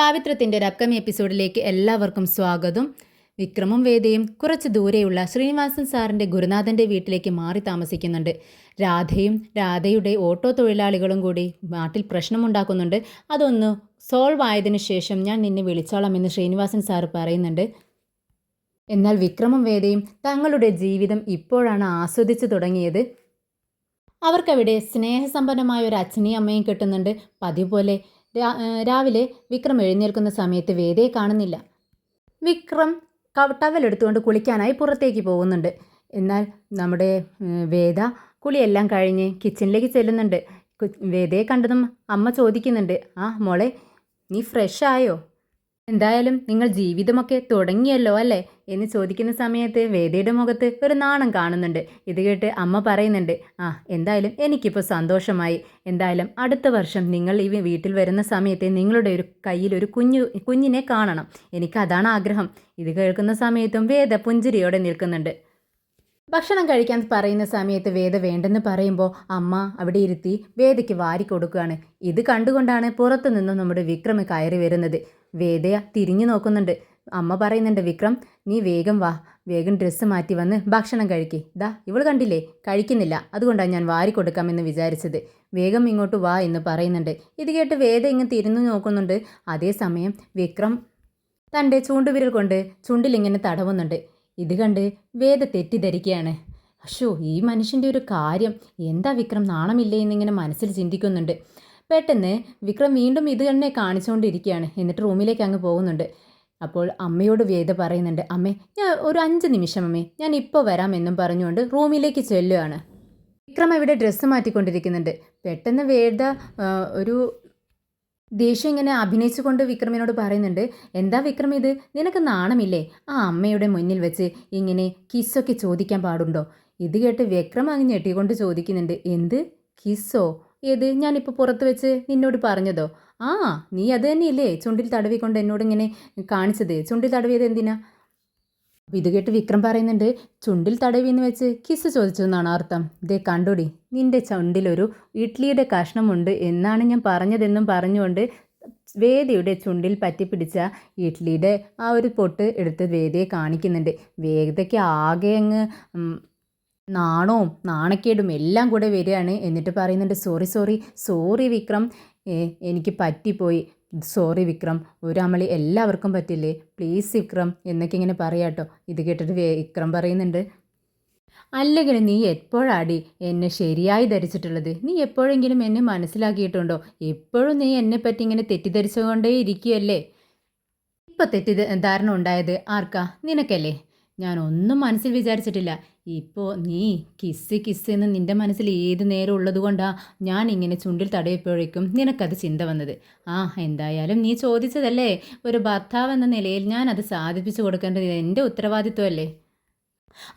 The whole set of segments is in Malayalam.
പാവിത്രത്തിന്റെ ഒരു അപ്കമിങ് എപ്പിസോഡിലേക്ക് എല്ലാവർക്കും സ്വാഗതം. വിക്രമും വേദയും കുറച്ച് ദൂരെയുള്ള ശ്രീനിവാസൻ സാറിന്റെ ഗുരുനാഥന്റെ വീട്ടിലേക്ക് മാറി താമസിക്കുന്നുണ്ട്. രാധയും രാധയുടെ ഓട്ടോ തൊഴിലാളികളും കൂടി നാട്ടിൽ പ്രശ്നമുണ്ടാക്കുന്നുണ്ട്. അതൊന്ന് സോൾവ് ആയതിനു ശേഷം ഞാൻ നിന്നെ വിളിച്ചോളാം എന്ന് ശ്രീനിവാസൻ സാർ പറയുന്നുണ്ട്. എന്നാൽ വിക്രമും വേദയും തങ്ങളുടെ ജീവിതം ഇപ്പോഴാണ് ആസ്വദിച്ചു തുടങ്ങിയത്. അവർക്കവിടെ സ്നേഹസമ്പന്നമായ ഒരു അച്ഛനെയും അമ്മയും കിട്ടുന്നുണ്ട്. പതിവ് പോലെ രാവിലെ വിക്രം എഴുന്നേൽക്കുന്ന സമയത്ത് വേദയെ കാണുന്നില്ല. വിക്രം ടവലെടുത്തുകൊണ്ട് കുളിക്കാനായി പുറത്തേക്ക് പോകുന്നുണ്ട്. എന്നാൽ നമ്മുടെ വേദ കുളിയെല്ലാം കഴിഞ്ഞ് കിച്ചണിലേക്ക് ചെല്ലുന്നുണ്ട്. വേദയെ കണ്ടതും അമ്മ ചോദിക്കുന്നുണ്ട് ആ മോളെ നീ ഫ്രഷ് ആയോ? എന്തായാലും നിങ്ങൾ ജീവിതമൊക്കെ തുടങ്ങിയല്ലോ അല്ലേ? എന്ന് ചോദിക്കുന്ന സമയത്ത് വേദയുടെ മുഖത്ത് ഒരു നാണം കാണുന്നുണ്ട്. ഇത് കേട്ട് അമ്മ പറയുന്നുണ്ട് ആ എന്തായാലും എനിക്കിപ്പോൾ സന്തോഷമായി. എന്തായാലും അടുത്ത വർഷം നിങ്ങൾ ഈ വീട്ടിൽ വരുന്ന സമയത്ത് നിങ്ങളുടെ ഒരു കയ്യിൽ ഒരു കുഞ്ഞു കുഞ്ഞിനെ കാണണം. എനിക്ക് അതാണ് ആഗ്രഹം. ഇത് കേൾക്കുന്ന സമയത്തും വേദ പുഞ്ചിരിയോടെ നിൽക്കുന്നുണ്ട്. ഭക്ഷണം കഴിക്കാൻ പറയുന്ന സമയത്ത് വേദ വേണ്ടെന്ന് പറയുമ്പോൾ അമ്മ അവിടെ ഇരുത്തി വേദയ്ക്ക് വാരി കൊടുക്കുകയാണ്. ഇത് കണ്ടുകൊണ്ടാണ് പുറത്തു നിന്നും നമ്മുടെ വിക്രം കയറി വരുന്നത്. വേദയ തിരിഞ്ഞു നോക്കുന്നുണ്ട്. അമ്മ പറയുന്നുണ്ട് വിക്രം നീ വേഗം വാ. വേഗം ഡ്രസ്സ് മാറ്റി വന്ന് ഭക്ഷണം കഴിക്ക്. ദാ ഇവൾ കണ്ടില്ലേ? കഴിക്കുന്നില്ല. അതുകൊണ്ടാണ് ഞാൻ വാരി കൊടുക്കാമെന്ന് വിചാരിച്ചത്. വേഗം ഇങ്ങോട്ട് വാ എന്ന് പറയുന്നുണ്ട്. ഇത് കേട്ട് വേദ ഇങ്ങ് തിരിഞ്ഞു നോക്കുന്നുണ്ട്. അതേസമയം വിക്രം തന്റെ ചൂണ്ടുവിരൽ കൊണ്ട് ചുണ്ടിലിങ്ങനെ തടവുന്നുണ്ട്. ഇത് കണ്ട് വേദ തെറ്റിദ്ധരിക്കുകയാണ് അശോ ഈ മനുഷ്യന്റെ ഒരു കാര്യം. എന്താ വിക്രം നാണമില്ലേ എന്നിങ്ങനെ മനസ്സിൽ ചിന്തിക്കുന്നുണ്ട്. പെട്ടെന്ന് വിക്രം വീണ്ടും ഇത് തന്നെ കാണിച്ചുകൊണ്ടിരിക്കുകയാണ്. എന്നിട്ട് റൂമിലേക്ക് അങ്ങ് പോകുന്നുണ്ട്. അപ്പോൾ അമ്മയോട് വേദ പറയുന്നുണ്ട് അമ്മേ ഞാൻ ഒരു അഞ്ച് നിമിഷം അമ്മേ. ഞാൻ ഇപ്പോൾ വരാം വരാമെന്നും പറഞ്ഞുകൊണ്ട് റൂമിലേക്ക് ചെല്ലുകയാണ് വിക്രം അവിടെ ഡ്രസ്സ് മാറ്റിക്കൊണ്ടിരിക്കുന്നുണ്ട്. പെട്ടെന്ന് വേദ ഒരു ദേഷ്യം ഇങ്ങനെ അഭിനയിച്ചുകൊണ്ട് വിക്രമിനോട് പറയുന്നുണ്ട് എന്താ വിക്രം ഇത്? നിനക്ക് നാണമില്ലേ? ആ അമ്മയുടെ മുന്നിൽ വെച്ച് ഇങ്ങനെ കിസ്സൊക്കെ ചോദിക്കാൻ പാടുണ്ടോ? ഇത് കേട്ട് വിക്രം അങ്ങ് ഞെട്ടിക്കൊണ്ട് ചോദിക്കുന്നുണ്ട് എന്ത്? കിസ്സോ? ഏത്? ഞാനിപ്പോൾ പുറത്ത് വെച്ച് നിന്നോട് പറഞ്ഞതോ? ആ നീ അത് തന്നെയില്ലേ ചുണ്ടിൽ തടവിക്കൊണ്ട് എന്നോട് ഇങ്ങനെ കാണിച്ചത്? ചുണ്ടിൽ തടവിയത് എന്തിനാ? അപ്പോൾ ഇത് കേട്ട് വിക്രം പറയുന്നുണ്ട് ചുണ്ടിൽ തടവിന്ന് വെച്ച് കിസ് ചോദിച്ചു എന്നാണ് അർത്ഥം. ദേ കണ്ടോടി നിന്റെ ചുണ്ടിലൊരു ഇഡ്ലിയുടെ കഷ്ണമുണ്ട് എന്നാണ് ഞാൻ പറഞ്ഞതെന്നും പറഞ്ഞുകൊണ്ട് വേദയുടെ ചുണ്ടിൽ പറ്റിപ്പിടിച്ച ഇഡ്ലിയുടെ ആ ഒരു പൊട്ട് എടുത്ത് വേദയെ കാണിക്കുന്നുണ്ട്. വേദയ്ക്ക് ആകെ അങ്ങ് നാണവും നാണക്കേടും എല്ലാം കൂടെ വരികയാണ് എന്നിട്ട് പറയുന്നുണ്ട് സോറി സോറി സോറി വിക്രം എനിക്ക് പറ്റിപ്പോയി. സോറി വിക്രം ഒരു അമളി എല്ലാവർക്കും പറ്റില്ലേ? പ്ലീസ് വിക്രം എന്നൊക്കെ ഇങ്ങനെ പറയാട്ടോ ഇത് കേട്ടിട്ട് വിക്രം പറയുന്നുണ്ട്. അല്ലെങ്കിൽ നീ എപ്പോഴാടി എന്നെ ശരിയായി ധരിച്ചിട്ടുള്ളത്? നീ എപ്പോഴെങ്കിലും എന്നെ മനസ്സിലാക്കിയിട്ടുണ്ടോ? എപ്പോഴും നീ എന്നെ പറ്റി ഇങ്ങനെ തെറ്റിദ്ധരിച്ചുകൊണ്ടേ ഇരിക്കുകയല്ലേ? ഇപ്പം തെറ്റിദ്ധാരണ ഉണ്ടായത് ആർക്കാ? നിനക്കല്ലേ? ഞാൻ ഒന്നും മനസ്സിൽ വിചാരിച്ചിട്ടില്ല. ഇപ്പോൾ നീ കിസ് കിസ് എന്ന് നിന്റെ മനസ്സിൽ ഏത് നേരം ഉള്ളത് കൊണ്ടാണ് ഞാൻ ഇങ്ങനെ ചുണ്ടിൽ തടയപ്പോഴേക്കും നിനക്കത് ചിന്ത വന്നത്? ആ എന്തായാലും നീ ചോദിച്ചതല്ലേ. ഒരു ഭർത്താവ് എന്ന നിലയിൽ ഞാൻ അത് സാധിപ്പിച്ചു കൊടുക്കേണ്ടത് എന്റെ ഉത്തരവാദിത്വമല്ലേ?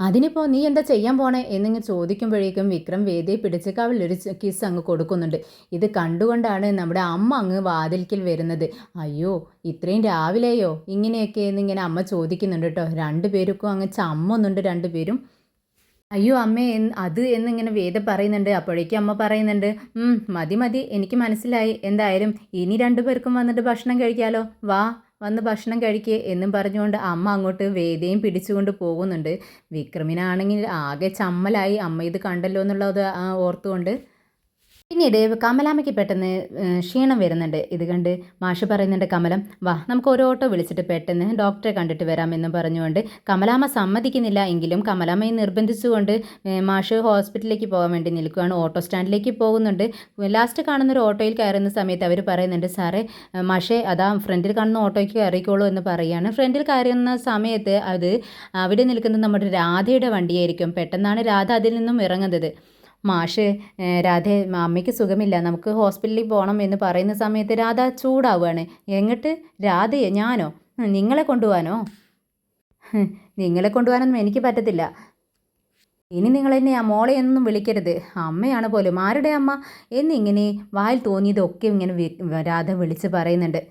അതിനിപ്പോൾ നീ എന്താ ചെയ്യാൻ പോണേ? എന്നിങ്ങ് ചോദിക്കുമ്പോഴേക്കും വിക്രം വേദിയെ പിടിച്ച് കവിളൊരു കിസ് അങ്ങ് കൊടുക്കുന്നുണ്ട്. ഇത് കണ്ടുകൊണ്ടാണ് നമ്മുടെ അമ്മ അങ്ങ് വാതിൽക്കിൽ വരുന്നത്. അയ്യോ ഇത്രയും രാവിലെയോ? ഇങ്ങനെയൊക്കെ എന്നിങ്ങനെ അമ്മ ചോദിക്കുന്നുണ്ട് കേട്ടോ. രണ്ടുപേർക്കും അങ്ങ് ചമ്മൊന്നുണ്ട് രണ്ടുപേരും. അയ്യോ അമ്മേ അത് എന്നിങ്ങനെ വേദ പറയുന്നുണ്ട്. അപ്പോഴേക്കും അമ്മ പറയുന്നുണ്ട് "ഉം, മതി മതി എനിക്ക് മനസ്സിലായി. എന്തായാലും ഇനി രണ്ടുപേർക്കും വന്നിട്ട് ഭക്ഷണം കഴിക്കാലോ. വാ വന്ന് ഭക്ഷണം കഴിക്കേ എന്നും പറഞ്ഞുകൊണ്ട് അമ്മ അങ്ങോട്ട് വേദയും പിടിച്ചുകൊണ്ട് പോകുന്നുണ്ട്. വിക്രമിനാണെങ്കിൽ ആകെ ചമ്മലായി. അമ്മ ഇത് കണ്ടല്ലോ എന്നുള്ളത് ഓർത്തുകൊണ്ട് പിന്നീട് കമലാമ്മയ്ക്ക് പെട്ടെന്ന് ക്ഷീണം വരുന്നുണ്ട്. ഇത് കണ്ട് മാഷ് പറയുന്നുണ്ട് കമലം വാ നമുക്ക് ഒരു ഓട്ടോ വിളിച്ചിട്ട് പെട്ടെന്ന് ഡോക്ടറെ കണ്ടിട്ട് വരാമെന്ന് പറഞ്ഞുകൊണ്ട് കമലാമ്മ സമ്മതിക്കുന്നില്ല എങ്കിലും കമലാമ്മയെ നിർബന്ധിച്ചുകൊണ്ട് മാഷ് ഹോസ്പിറ്റലിലേക്ക് പോകാൻ വേണ്ടി നിൽക്കുകയാണ്. ഓട്ടോ സ്റ്റാൻഡിലേക്ക് പോകുന്നുണ്ട്. ലാസ്റ്റ് കാണുന്ന ഒരു ഓട്ടോയിൽ കയറുന്ന സമയത്ത് അവർ പറയുന്നുണ്ട് സാറേ മാഷേ അതാ ഫ്രണ്ടിൽ കാണുന്ന ഓട്ടോയ്ക്ക് കയറിക്കോളൂ എന്ന് പറയുകയാണ് ഫ്രണ്ടിൽ കയറുന്ന സമയത്ത് അത് അവിടെ നിൽക്കുന്നത് നമ്മുടെ രാധയുടെ വണ്ടിയായിരിക്കും. പെട്ടെന്നാണ് രാധ അതിൽ നിന്നും ഇറങ്ങുന്നത്. മാഷ് രാധ അമ്മയ്ക്ക് സുഖമില്ല നമുക്ക് ഹോസ്പിറ്റലിൽ പോകണം എന്ന് പറയുന്ന സമയത്ത് രാധ ചൂടാവുകയാണ്. എങ്ങോട്ട്? രാധയെ ഞാനോ? നിങ്ങളെ കൊണ്ടുപോകാനോ? നിങ്ങളെ കൊണ്ടുപോകാനൊന്നും എനിക്ക് പറ്റത്തില്ല. ഇനി നിങ്ങൾ എന്നെ ആ മോളെ എന്നൊന്നും വിളിക്കരുത്. അമ്മയാണ് പോലും. ആരുടെ അമ്മ? എന്നിങ്ങനെ വായിൽ തോന്നിയതൊക്കെ ഇങ്ങനെ രാധ വിളിച്ച് പറയുന്നുണ്ട്.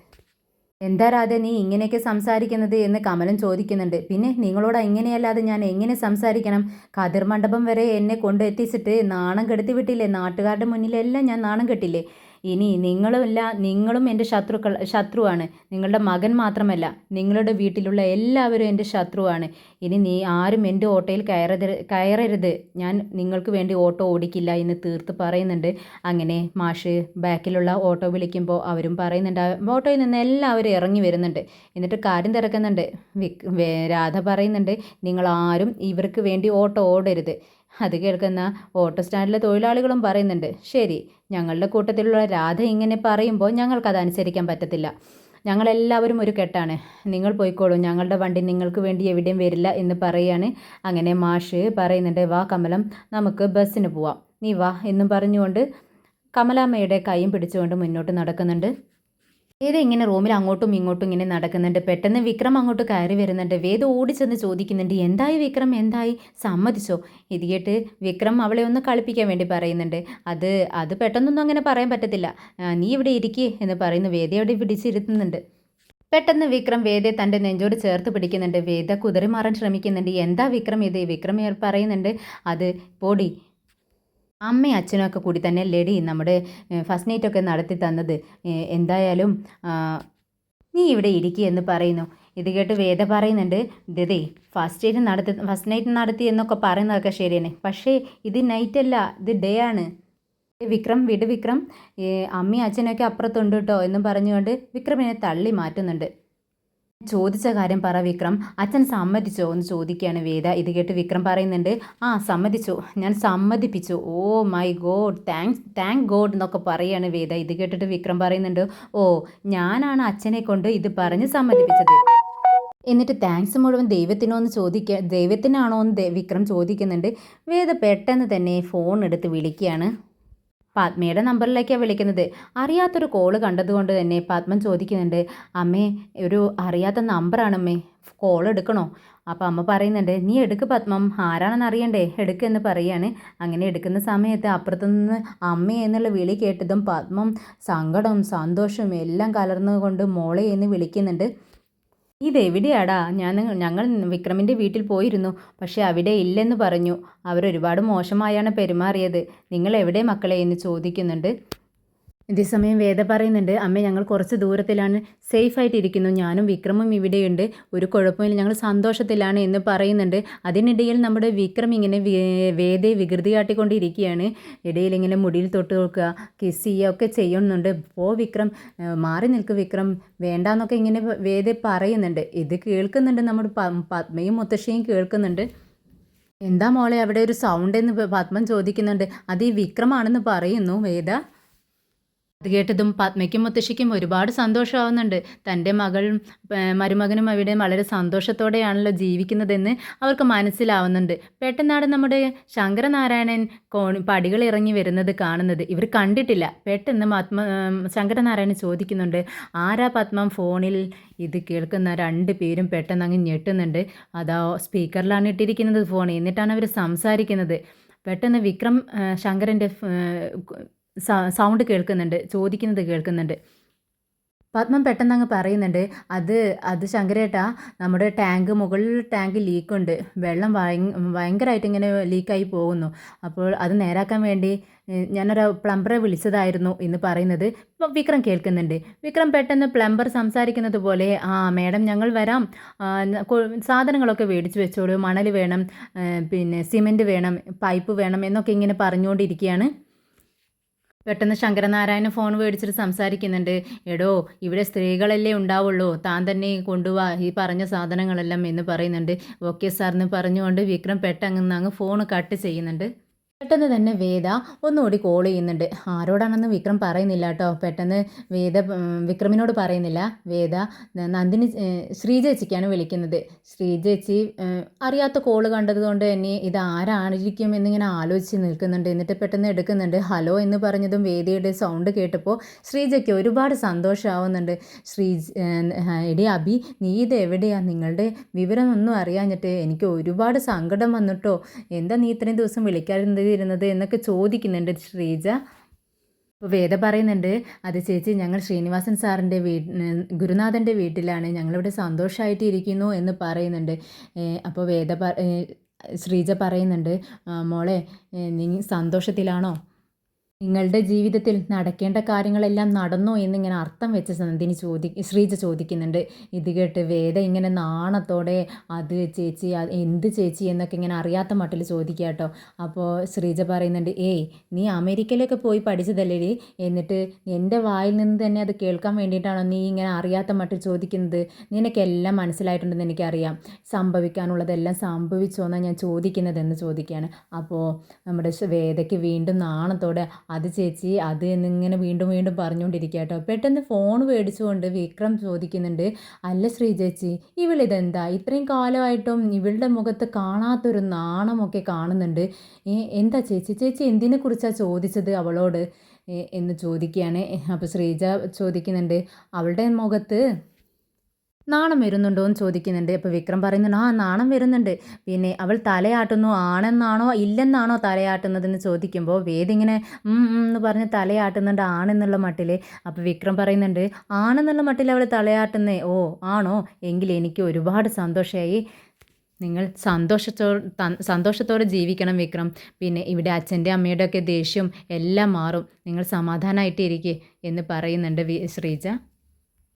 എന്താ രാധ നീ ഇങ്ങനെയൊക്കെ സംസാരിക്കുന്നത് എന്ന് കമലൻ ചോദിക്കുന്നുണ്ട്. പിന്നെ നിങ്ങളോട് ഇങ്ങനെയല്ലാതെ ഞാൻ എങ്ങനെ സംസാരിക്കണം? കതിർ മണ്ഡപം വരെ എന്നെ കൊണ്ടെത്തിച്ചിട്ട് നാണം കെടുത്തി വിട്ടില്ലേ നാട്ടുകാരുടെ മുന്നിലെല്ലാം ഞാൻ നാണം കെട്ടില്ലേ? ഇനി നിങ്ങളുമല്ല നിങ്ങളും എന്റെ ശത്രുക്കൾ ശത്രുവാണ്. നിങ്ങളുടെ മകൻ മാത്രമല്ല നിങ്ങളുടെ വീട്ടിലുള്ള എല്ലാവരും എന്റെ ശത്രുവാണ്. ഇനി നീ ആരും എന്റെ ഓട്ടോയിൽ കയറരുത് കയറരുത്. ഞാൻ നിങ്ങൾക്ക് വേണ്ടി ഓട്ടോ ഓടിക്കില്ല എന്ന് തീർത്ത് പറയുന്നുണ്ട്. അങ്ങനെ മാഷ് ബാക്കിലുള്ള ഓട്ടോ വിളിക്കുമ്പോൾ അവരും പറയുന്നുണ്ട്. ഓട്ടോയിൽ നിന്ന് എല്ലാവരും ഇറങ്ങി വരുന്നുണ്ട്. എന്നിട്ട് കാര്യം തിരക്കുന്നുണ്ട്. രാധ പറയുന്നുണ്ട് നിങ്ങൾ ആരും ഇവർക്ക് വേണ്ടി ഓട്ടോ ഓടരുത്. അത് കേൾക്കുന്ന ഓട്ടോ സ്റ്റാൻഡിലെ തൊഴിലാളികളും പറയുന്നുണ്ട് ശരി ഞങ്ങളുടെ കൂട്ടത്തിലുള്ള രാധ ഇങ്ങനെ പറയുമ്പോൾ ഞങ്ങൾക്കത് അനുസരിക്കാൻ പറ്റത്തില്ല. ഞങ്ങളെല്ലാവരും ഒരു കെട്ടാണ്. നിങ്ങൾ പോയിക്കോളൂ ഞങ്ങളുടെ വണ്ടി നിങ്ങൾക്ക് വേണ്ടി എവിടെയും വരില്ല എന്ന് പറയാണ് അങ്ങനെ മാഷ് പറയുന്നുണ്ട് വാ കമലം നമുക്ക് ബസ്സിന് പോവാം. നീ വാ എന്നും പറഞ്ഞുകൊണ്ട് കമലാമ്മയുടെ കൈയും പിടിച്ചുകൊണ്ട് മുന്നോട്ട് നടക്കുന്നുണ്ട്. വേദ ഇങ്ങനെ റൂമിൽ അങ്ങോട്ടും ഇങ്ങോട്ടും ഇങ്ങനെ നടക്കുന്നുണ്ട്? പെട്ടെന്ന് വിക്രം അങ്ങോട്ട് കയറി വരുന്നുണ്ട്. വേദ ഓടിച്ചെന്ന് ചോദിക്കുന്നുണ്ട് എന്തായി വിക്രം? എന്തായി? സമ്മതിച്ചോ? ഇത് കേട്ട് വിക്രം അവളെ ഒന്ന് കളിപ്പിക്കാൻ വേണ്ടി പറയുന്നുണ്ട്. അത് അത് പെട്ടെന്നൊന്നും അങ്ങനെ പറയാൻ പറ്റത്തില്ല. നീ ഇവിടെ ഇരിക്കേ എന്ന് പറയുന്നു. വേദ അവിടെ പിടിച്ചിരുത്തുന്നുണ്ട്. പെട്ടെന്ന് വിക്രം വേദയെ തന്റെ നെഞ്ചോട് ചേർത്ത് പിടിക്കുന്നുണ്ട്. വേദ കുതിറി മാറാൻ ശ്രമിക്കുന്നുണ്ട്. എന്താ വിക്രം ഇത്? വിക്രം പറയുന്നുണ്ട്. അത് പോടി അമ്മയും അച്ഛനൊക്കെ കൂടി തന്നെ ലെഡി നമ്മുടെ ഫസ്റ്റ് നൈറ്റ് ഒക്കെ നടത്തി തന്നത്. എന്തായാലും നീ ഇവിടെ ഇരിക്കുക എന്ന് പറയുന്നു. ഇത് കേട്ട് വേദ പറയുന്നുണ്ട് ദേ ഫസ്റ്റ് നൈറ്റ് നടത്തി ഫസ്റ്റ് നൈറ്റ് നടത്തി എന്നൊക്കെ പറയുന്നതൊക്കെ ശരിയാണ് പക്ഷേ ഇത് നൈറ്റ് അല്ല ഇത് ഡേ ആണ്. വിക്രം വിട് വിക്രം അമ്മയും അച്ഛനൊക്കെ അപ്പുറത്തുണ്ട് കേട്ടോ എന്നും പറഞ്ഞുകൊണ്ട് വിക്രമിനെ തള്ളി മാറ്റുന്നുണ്ട്. ചോദിച്ച കാര്യം പറ വിക്രം. അച്ഛൻ സമ്മതിച്ചോ എന്ന് ചോദിക്കുകയാണ് വേദ. ഇത് കേട്ട് വിക്രം പറയുന്നുണ്ട് ആ സമ്മതിച്ചു. ഞാൻ സമ്മതിപ്പിച്ചു. ഓ my God. Thanks thank God എന്നൊക്കെ പറയുകയാണ് വേദ. ഇത് കേട്ടിട്ട് വിക്രം പറയുന്നുണ്ട് ഓ ഞാനാണ് അച്ഛനെ കൊണ്ട് ഇത് പറഞ്ഞ് സമ്മതിപ്പിച്ചത്. എന്നിട്ട് താങ്ക്സ് മുഴുവൻ ദൈവത്തിനോ എന്ന് ചോദിക്കുക ദൈവത്തിനാണോ എന്ന് വിക്രം ചോദിക്കുന്നുണ്ട്. വേദ പെട്ടെന്ന് തന്നെ ഫോൺ എടുത്ത് വിളിക്കുകയാണ്. പത്മയുടെ നമ്പറിലേക്കാണ് വിളിക്കുന്നത്. അറിയാത്തൊരു കോൾ കണ്ടതുകൊണ്ട് തന്നെ പത്മൻ ചോദിക്കുന്നുണ്ട് അമ്മേ ഒരു അറിയാത്ത നമ്പറാണ് അമ്മേ കോൾ എടുക്കണോ? അപ്പോൾ അമ്മ പറയുന്നുണ്ട് നീ എടുക്ക് പത്മം ആരാണെന്ന് അറിയണ്ടേ? എടുക്ക് എന്ന് പറയാണ്. അങ്ങനെ എടുക്കുന്ന സമയത്ത് അപ്പുറത്തു നിന്ന് അമ്മ എന്നുള്ള വിളി കേട്ടതും പത്മം സങ്കടം സന്തോഷം എല്ലാം കലർന്നുകൊണ്ട് മോളെ എന്ന് വിളിക്കുന്നുണ്ട്. ഇതെവിടെയാടാ? ഞാൻ ഞങ്ങൾ വിക്രമിന്റെ വീട്ടിൽ പോയിരുന്നു. പക്ഷേ അവിടെ ഇല്ലെന്ന് പറഞ്ഞു. അവരൊരുപാട് മോശമായാണ് പെരുമാറിയത്. നിങ്ങൾ എവിടെ മക്കളെ എന്ന് ചോദിക്കുന്നുണ്ട്? ഇതേസമയം വേദ പറയുന്നുണ്ട് അമ്മ ഞങ്ങൾ കുറച്ച് ദൂരത്തിലാണ്. സേഫ് ആയിട്ടിരിക്കുന്നു ഞാനും വിക്രമും ഇവിടെയുണ്ട്. ഒരു കുഴപ്പമില്ല. ഞങ്ങൾ സന്തോഷത്തിലാണ് എന്ന് പറയുന്നുണ്ട്. അതിനിടയിൽ നമ്മുടെ വിക്രം ഇങ്ങനെ വേദയെ വികൃതി കാട്ടിക്കൊണ്ടിരിക്കുകയാണ്. ഇടയിൽ ഇങ്ങനെ മുടിയിൽ തൊട്ട് നോക്കുക കിസ് ചെയ്യുക ഒക്കെ ചെയ്യുന്നുണ്ട്. പോ വിക്രം. മാറി നിൽക്ക് വിക്രം. വേണ്ടാന്നൊക്കെ ഇങ്ങനെ വേദ പറയുന്നുണ്ട്. ഇത് കേൾക്കുന്നുണ്ട് നമ്മുടെ പത്മയും മുത്തശ്ശിയും കേൾക്കുന്നുണ്ട്. എന്താ മോളെ അവിടെ ഒരു സൗണ്ട് എന്ന് പത്മൻ ചോദിക്കുന്നുണ്ട്. അത് ഈ വിക്രമാണെന്ന് പറയുന്നു വേദ? അത് കേട്ടതും പത്മയ്ക്കും മുത്തശ്ശിക്കും ഒരുപാട് സന്തോഷമാവുന്നുണ്ട്. തന്റെ മകളും മരുമകനും അവിടെ വളരെ സന്തോഷത്തോടെയാണല്ലോ ജീവിക്കുന്നതെന്ന് അവർക്ക് മനസ്സിലാവുന്നുണ്ട്. പെട്ടെന്നാണ് നമ്മുടെ ശങ്കരനാരായണൻ കോണി പടികൾ ഇറങ്ങി വരുന്നത് കാണുന്നത്. ഇവർ കണ്ടിട്ടില്ല. പെട്ടെന്ന് പത്മ ശങ്കരനാരായണൻ ചോദിക്കുന്നുണ്ട് ആരാ പത്മം ഫോണിൽ ഇത് കേൾക്കുന്ന രണ്ട് പേരും പെട്ടെന്ന് അങ്ങ് ഞെട്ടുന്നുണ്ട്. അതാ സ്പീക്കറിലാണ് ഇട്ടിരിക്കുന്നത് ഫോൺ എന്നിട്ടാണ് അവർ സംസാരിക്കുന്നത്. പെട്ടെന്ന് വിക്രം ശങ്കരന്റെ സൗണ്ട് കേൾക്കുന്നുണ്ട് ചോദിക്കുന്നത് കേൾക്കുന്നുണ്ട്. പത്മം പെട്ടെന്ന് അങ്ങ് പറയുന്നുണ്ട് അത് അത് ശങ്കരേട്ടാ നമ്മുടെ ടാങ്ക് മുകളിൽ ടാങ്ക് ലീക്കുണ്ട്. വെള്ളം ഭയ ഭയങ്കരമായിട്ട് ഇങ്ങനെ ലീക്കായി പോകുന്നു. അപ്പോൾ അത് നേരാക്കാൻ വേണ്ടി ഞാനൊരു പ്ലംബറെ വിളിച്ചതായിരുന്നു എന്ന് പറയുന്നത് വിക്രം കേൾക്കുന്നുണ്ട്. വിക്രം പെട്ടെന്ന് പ്ലംബർ സംസാരിക്കുന്നത് പോലെ ആ മേഡം ഞങ്ങൾ വരാം. സാധനങ്ങളൊക്കെ മേടിച്ച് വെച്ചോളൂ. മണൽ വേണം പിന്നെ സിമന്റ് വേണം പൈപ്പ് വേണം എന്നൊക്കെ ഇങ്ങനെ പറഞ്ഞുകൊണ്ടിരിക്കുകയാണ്. പെട്ടെന്ന് ശങ്കരനാരായണൻ ഫോൺ മേടിച്ചിട്ട് സംസാരിക്കുന്നുണ്ട്. എടോ ഇവിടെ സ്ത്രീകളല്ലേ ഉണ്ടാവുള്ളൂ. താൻ തന്നെ കൊണ്ടുപോവാ ഈ പറഞ്ഞ സാധനങ്ങളെല്ലാം എന്ന് പറയുന്നുണ്ട്. ഓക്കെ സാർ എന്ന് പറഞ്ഞുകൊണ്ട് വിക്രം പെട്ടെന്ന് അങ്ങ് ഫോൺ കട്ട് ചെയ്യുന്നുണ്ട്. പെട്ടെന്ന് തന്നെ വേദ ഒന്നുകൂടി കോൾ ചെയ്യുന്നുണ്ട്. ആരോടാണെന്ന് വിക്രം പറയുന്നില്ല കേട്ടോ. പെട്ടെന്ന് വേദ വിക്രമിനോട് പറയുന്നില്ല. വേദ നന്ദിനി ശ്രീജേച്ചിക്കാണ് വിളിക്കുന്നത്. ശ്രീചേച്ചി ഏഹ്, അറിയാത്ത കോൾ കണ്ടതുകൊണ്ട് തന്നെ ഇത് ആരായിരിക്കും എന്നിങ്ങനെ ആലോചിച്ച് നിൽക്കുന്നുണ്ട്. എന്നിട്ട് പെട്ടെന്ന് എടുക്കുന്നുണ്ട്. ഹലോ എന്ന് പറഞ്ഞതും വേദിയുടെ സൗണ്ട് കേട്ടപ്പോൾ ശ്രീജയ്ക്ക് ഒരുപാട് സന്തോഷമാവുന്നുണ്ട്. ശ്രീ എടി അബി നീ ഇത് എവിടെയാണ് നിങ്ങളുടെ വിവരമൊന്നും അറിയാഞ്ഞിട്ട് എനിക്ക് ഒരുപാട് സങ്കടം വന്നിട്ടോ എന്താ നീ ഇത്രയും ദിവസം വിളിക്കാതിരുന്നത് എന്നൊക്കെ ചോദിക്കുന്നുണ്ട് ശ്രീജ. അപ്പോൾ വേദ പറയുന്നുണ്ട് അത് ചേച്ചി ഞങ്ങൾ ശ്രീനിവാസൻ സാറിന്റെ വീട് ഗുരുനാഥന്റെ വീട്ടിലാണ്. ഞങ്ങളിവിടെ സന്തോഷമായിട്ട് ഇരിക്കുന്നു എന്ന് പറയുന്നുണ്ട്. അപ്പോൾ വേദ ശ്രീജ പറയുന്നുണ്ട് "ആ, മോളെ നീ സന്തോഷത്തിലാണോ? നിങ്ങളുടെ ജീവിതത്തിൽ നടക്കേണ്ട കാര്യങ്ങളെല്ലാം നടന്നോ എന്നിങ്ങനെ അർത്ഥം വെച്ച നന്ദിനി ചോദി ശ്രീജ ചോദിക്കുന്നുണ്ട്. ഇത് കേട്ട് വേദ ഇങ്ങനെ നാണത്തോടെ അത് ചേച്ചി എന്ത് ചേച്ചി എന്നൊക്കെ ഇങ്ങനെ അറിയാത്ത മട്ടിൽ ചോദിക്കുക കേട്ടോ. അപ്പോൾ ശ്രീജ പറയുന്നുണ്ട് ഏയ് നീ അമേരിക്കയിലൊക്കെ പോയി പഠിച്ചതല്ലേ എന്നിട്ട് എന്റെ വായിൽ നിന്ന് തന്നെ അത് കേൾക്കാൻ വേണ്ടിയിട്ടാണോ നീ ഇങ്ങനെ അറിയാത്ത മട്ടിൽ ചോദിക്കുന്നത്? നിനക്കെല്ലാം മനസ്സിലായിട്ടുണ്ടെന്ന് എനിക്കറിയാം. സംഭവിക്കാനുള്ളതെല്ലാം സംഭവിച്ചോ എന്നാണ് ഞാൻ ചോദിക്കുന്നതെന്ന് ചോദിക്കുകയാണ്. അപ്പോൾ നമ്മുടെ വേദയ്ക്ക് വീണ്ടും നാണത്തോടെ അത് ചേച്ചി അത് എന്നിങ്ങനെ വീണ്ടും വീണ്ടും പറഞ്ഞുകൊണ്ടിരിക്കുക കേട്ടോ പെട്ടെന്ന് ഫോൺ മേടിച്ചുകൊണ്ട് വിക്രം ചോദിക്കുന്നുണ്ട് അല്ല ശ്രീ ചേച്ചി ഇവളിതെന്താ? ഇത്രയും കാലമായിട്ടും ഇവളുടെ മുഖത്ത് കാണാത്തൊരു നാണമൊക്കെ കാണുന്നുണ്ട്. എന്താ ചേച്ചി? ചേച്ചി എന്തിനെ കുറിച്ചാണ് ചോദിച്ചത് അവളോട്? എന്ന് ചോദിക്കുകയാണ്. അപ്പോൾ ശ്രീജ ചോദിക്കുന്നുണ്ട് അവളുടെ മുഖത്ത് നാണം വരുന്നുണ്ടോ എന്ന് ചോദിക്കുന്നുണ്ട്. അപ്പോൾ വിക്രം പറയുന്നുണ്ട് ആ നാണം വരുന്നുണ്ട്. പിന്നെ അവൾ തലയാട്ടുന്നു. ആണെന്നാണോ ഇല്ലെന്നാണോ തലയാട്ടുന്നതെന്ന് ചോദിക്കുമ്പോൾ വേദിങ്ങനെ എന്ന് പറഞ്ഞ് തലയാട്ടുന്നുണ്ട് ആണെന്നുള്ള മട്ടിൽ അപ്പോൾ വിക്രം പറയുന്നുണ്ട് ആണെന്നുള്ള മട്ടിൽ അവൾ തലയാട്ടുന്നേ? ഓ ആണോ? എങ്കിൽ എനിക്ക് ഒരുപാട് സന്തോഷമായി നിങ്ങൾ സന്തോഷത്തോ സന്തോഷത്തോടെ ജീവിക്കണം വിക്രം. പിന്നെ ഇവിടെ അച്ഛന്റെ അമ്മയുടെ ഒക്കെ ദേഷ്യം എല്ലാം മാറും. നിങ്ങൾ സമാധാനമായിട്ട് ഇരിക്കേ എന്ന് പറയുന്നുണ്ട് ശ്രീജ.